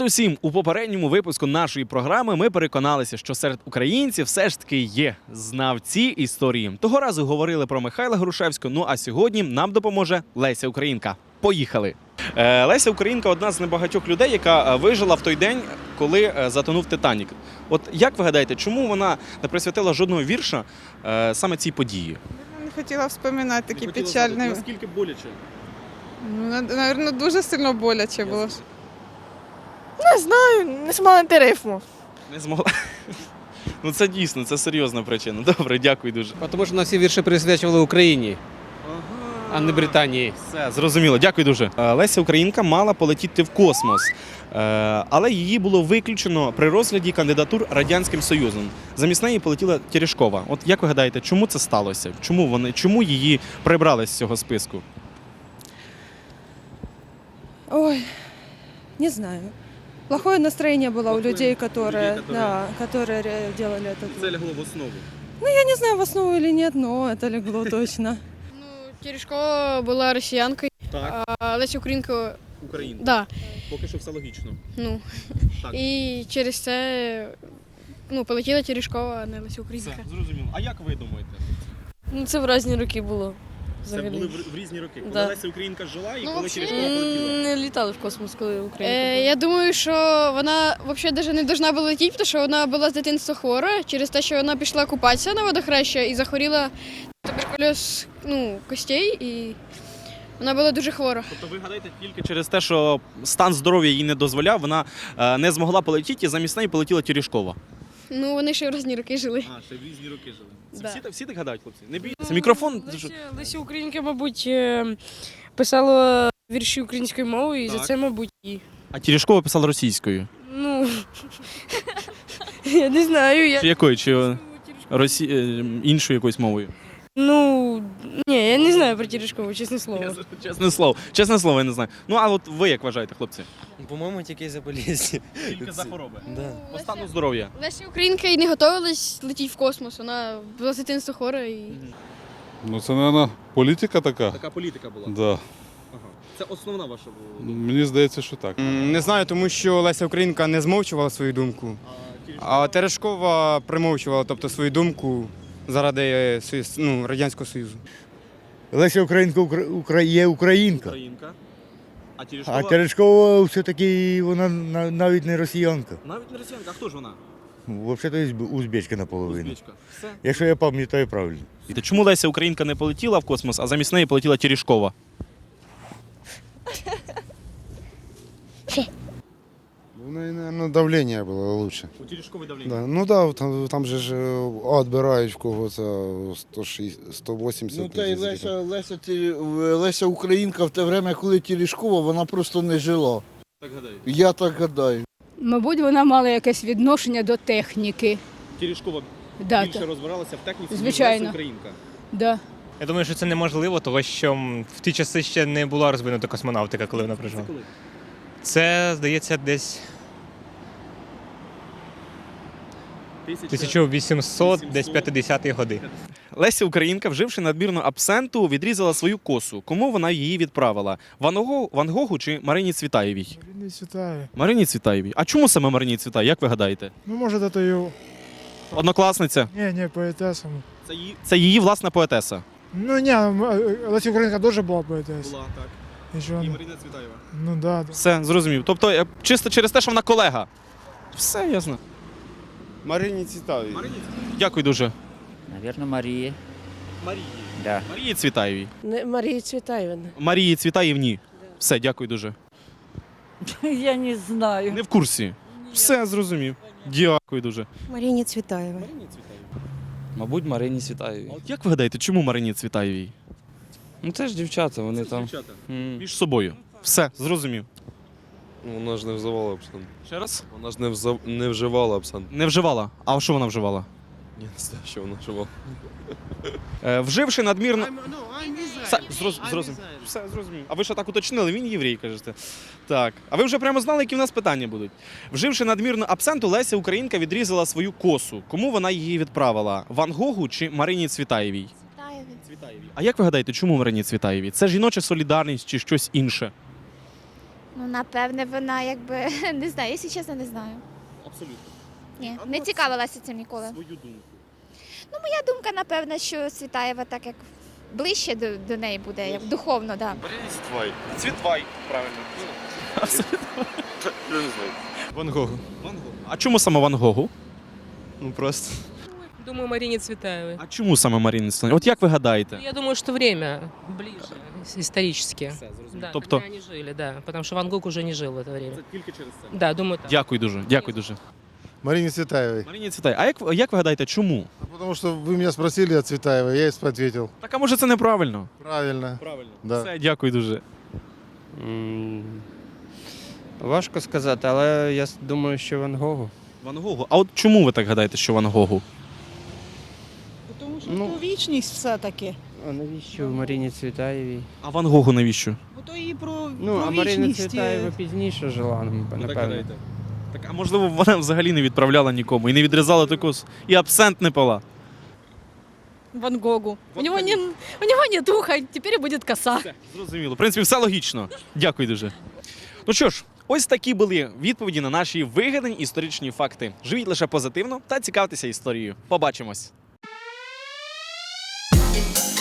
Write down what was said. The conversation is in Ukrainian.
усім, у попередньому випуску нашої програми ми переконалися, що серед українців все ж таки є знавці історії. Того разу говорили про Михайла Грушевського. Ну а сьогодні нам допоможе Леся Українка. Поїхали. Е, Леся Українка одна з небагатьох людей, яка е, вижила в той день, коли е, затонув Титанік. От як ви гадаєте, чому вона не присвятила жодного вірша саме цій події? Не хотіла вспоминати такі печальні. Наскільки боляче? Ну, напевно, дуже сильно боляче було. Не знаю, не змогла знайти рифму. Не змогла. Ну це дійсно, це серйозна причина. Добре, дякую дуже. Тому що на всі вірші присвячували Україні, а не Британії. Все, зрозуміло, дякую дуже. Е, Леся Українка мала полетіти в космос, е, але її було виключено при розгляді кандидатур Радянським Союзом. Замість неї полетіла Терешкова. От як ви гадаєте, чому це сталося? Чому вони чому її прибрали з цього списку? Ой, не знаю. Плохое настроение было Плохое у людей, у которые, людей, которые- да, которые ре- делали это. лягло в основу. Я не знаю, в основу или нет, но это легло точно. Ну, Терешкова була росіянкою, Так, а Леся Українка, Україна. да, Поки що все логічно. ну. Так. І через це ну, полетіла Терешкова, а не Леся Все, Українка. зрозуміло. А як ви думаєте? Ну це в різні роки було. Це Взагалі. були в, в різні роки. Коли Да. Леся Українка жила і Ну, коли взагалі- Терешкова полетіла. М, Не літали в космос, коли Україна. Е, я думаю, що вона взагалі навіть не повинна була летіти, тому що вона була з дитинства хвора через те, що вона пішла купатися на водохреща і захворіла туберкульоз ну, костей, і вона була дуже хвора. Тобто ви гадаєте тільки через те, що стан здоров'я їй не дозволяв, вона е, не змогла полетіти, і замість неї полетіла Терешкова. Ну, вони ще в різні роки жили. А, ще в різні роки жили. Да. Всі, так- всі так гадають, хлопці. Не бійтеся. Мікрофон. Леся, Леся Українка, мабуть, е, писала вірші українською мовою, і за Так. це, мабуть, і. А Терешкова писала російською. Ну я не знаю. Я, Чи якою? Чи е, росі... е, іншою якоюсь мовою? Ну ні, я не знаю про Терешкову, чесне слово. Чесне слово. Чесне слово, я не знаю. Ну, а от ви як вважаєте, хлопці? По-моєму, тільки за болезні. Тільки за хвороби. Да. По стану здоров'я. Леся Українка і не готувалась летіти в космос. Вона була з дитинства хвора і. Ну, це, мабуть, політика така. Така політика була. Да. Це основна ваша була. Мені здається, що так. М, Не знаю, тому що Леся Українка не змовчувала свою думку, а Терешкова примовчувала тобто, свою думку заради е, ну, Радянського Союзу. Леся Українка Укра- Укра- є українка. Українка. А А Терешкова Терешкова все-таки вона навіть не росіянка. навіть не росіянка. А хто ж вона? Взагалі є узбечка наполовину. Узбечка. Все. Якщо я пам'ятаю правильно. Чому Леся Українка не полетіла в космос, а замість неї полетіла Терешкова? У неї, наверное, давлення було лучше. У Терешкової давлення. Да. Ну да, там, там же ж е, відбирають в кого це 160, 180 Ну та й. Леся, Леся, ти- Леся Українка в те время, коли Терешкова, вона просто не жила. Так гадаю. Я так гадаю. Мабуть, вона мала якесь відношення до техніки. Терешкова Да, більше розбиралася в техніці, ніж Звичайно. Леся Українка. да. Я думаю, що це неможливо, тому що м, в ті часи ще не була розвинута космонавтика, коли вона Це прожила. коли? Це, здається, десь 1800, десь 50-ті годи. Леся Українка, вживши надмірно абсенту, відрізала свою косу. Кому вона її відправила? Ван Гогу, Ван Гогу чи Марині Цвітаєвій? Не світає. Марині Цвітаєвій. А чому саме Марині Цвітаєвій, як ви гадаєте? Ну, може, це його. Однокласниця. Ні, ні, поетесом. Це її, це її власна поетеса. Ну ні, Леся Українка дуже була поетесом. Була, так. Нічого. Марина Цвітаєва. Ну да. Все, зрозумів. Тобто, е, чисто через те, що вона колега. Все ясно. Марині. Марині Дякую дуже. Навірно, Марії. Марії. Да. Марії Цвітаєвій. Не, Марія Цвітаєвна. Марії Цвітаєвні. Все, дякую дуже. Я не знаю. Не в курсі. Все, зрозумів. Дякую дуже. Маріні Цвітаєва. Мабуть, Марині Світаєві. А от як ви гадаєте, чому Марині Цвітаєвій? Ну це ж дівчата, вони там. М. Між собою. Все, зрозумів. Вона ж не вживала абсент. Ще раз? Вона ж не, вза... не вживала абсент. Не вживала. А що вона вживала? Я не знаю, що вона вживала. Е, вживши надмірно. Все, зроз... зрозумів. Все, зрозумів. А ви що так уточнили? Він єврей, кажете. Так. А ви вже прямо знали, які в нас питання будуть. Вживши надмірно абсенту, Леся Українка відрізала свою косу. Кому вона її відправила? Ван Гогу чи Марині Цвітаєвій? Цвітаєвій. А як ви гадаєте, чому Марині Цвітаєвій? Це жіноча солідарність чи щось інше? Ну, напевне, вона якби не знаю, якщо чесно, не знаю. Абсолютно. Ні, А ну, не от цікавилася цим ніколи. Свою думку. Моя думка, напевно, що Світаєва так як ближче до, до неї буде, як духовно, да. Світлай. Цвітвай, правильно. Я не знаю. Ван Гогу. Ван Гог. А чому саме Ван Гогу? Ну просто. Думаю, Марине Цветаевой. А чому саме Маріни Стані? От як ви гадаєте? Я думаю, что время ближе, исторически. Да, Тобто- они жили, да. Потому что Ван Гог уже не жил в это время. тільки через це. Да, думаю, так. Дякую дуже. Дякую дуже. Марине Цветаевой. Маріні Цвітай. А як, як ви гадаєте, чому? Потому что вы меня спросили о Цветаевой, я ответил. Так а може це неправильно? Правильно. Правильно. Да. Все, дякую дуже. Важко сказати, але я думаю, що Ван Гогу. Ван Гогу. А от чому ви так гадаєте, що Ван Гогу? Тому що Ну. то вічність все-таки. А навіщо Маріні Цвітаєвій? А Ван Гогу навіщо? Бо то і про, Ну, про а вічність. Цвітаєва пізніше жила, напевно. Так, а можливо, вона взагалі не відправляла нікому і не відрізала таку с- і абсент не пила. Ван Гогу. У него, не, у него нет уха, теперь будет коса. Все, зрозуміло. В принципі, все логічно. Дякую дуже. Ну що ж, ось такі були відповіді на наші вигадані історичні факти. Живіть лише позитивно та цікавтеся історією. Побачимось. Thank you.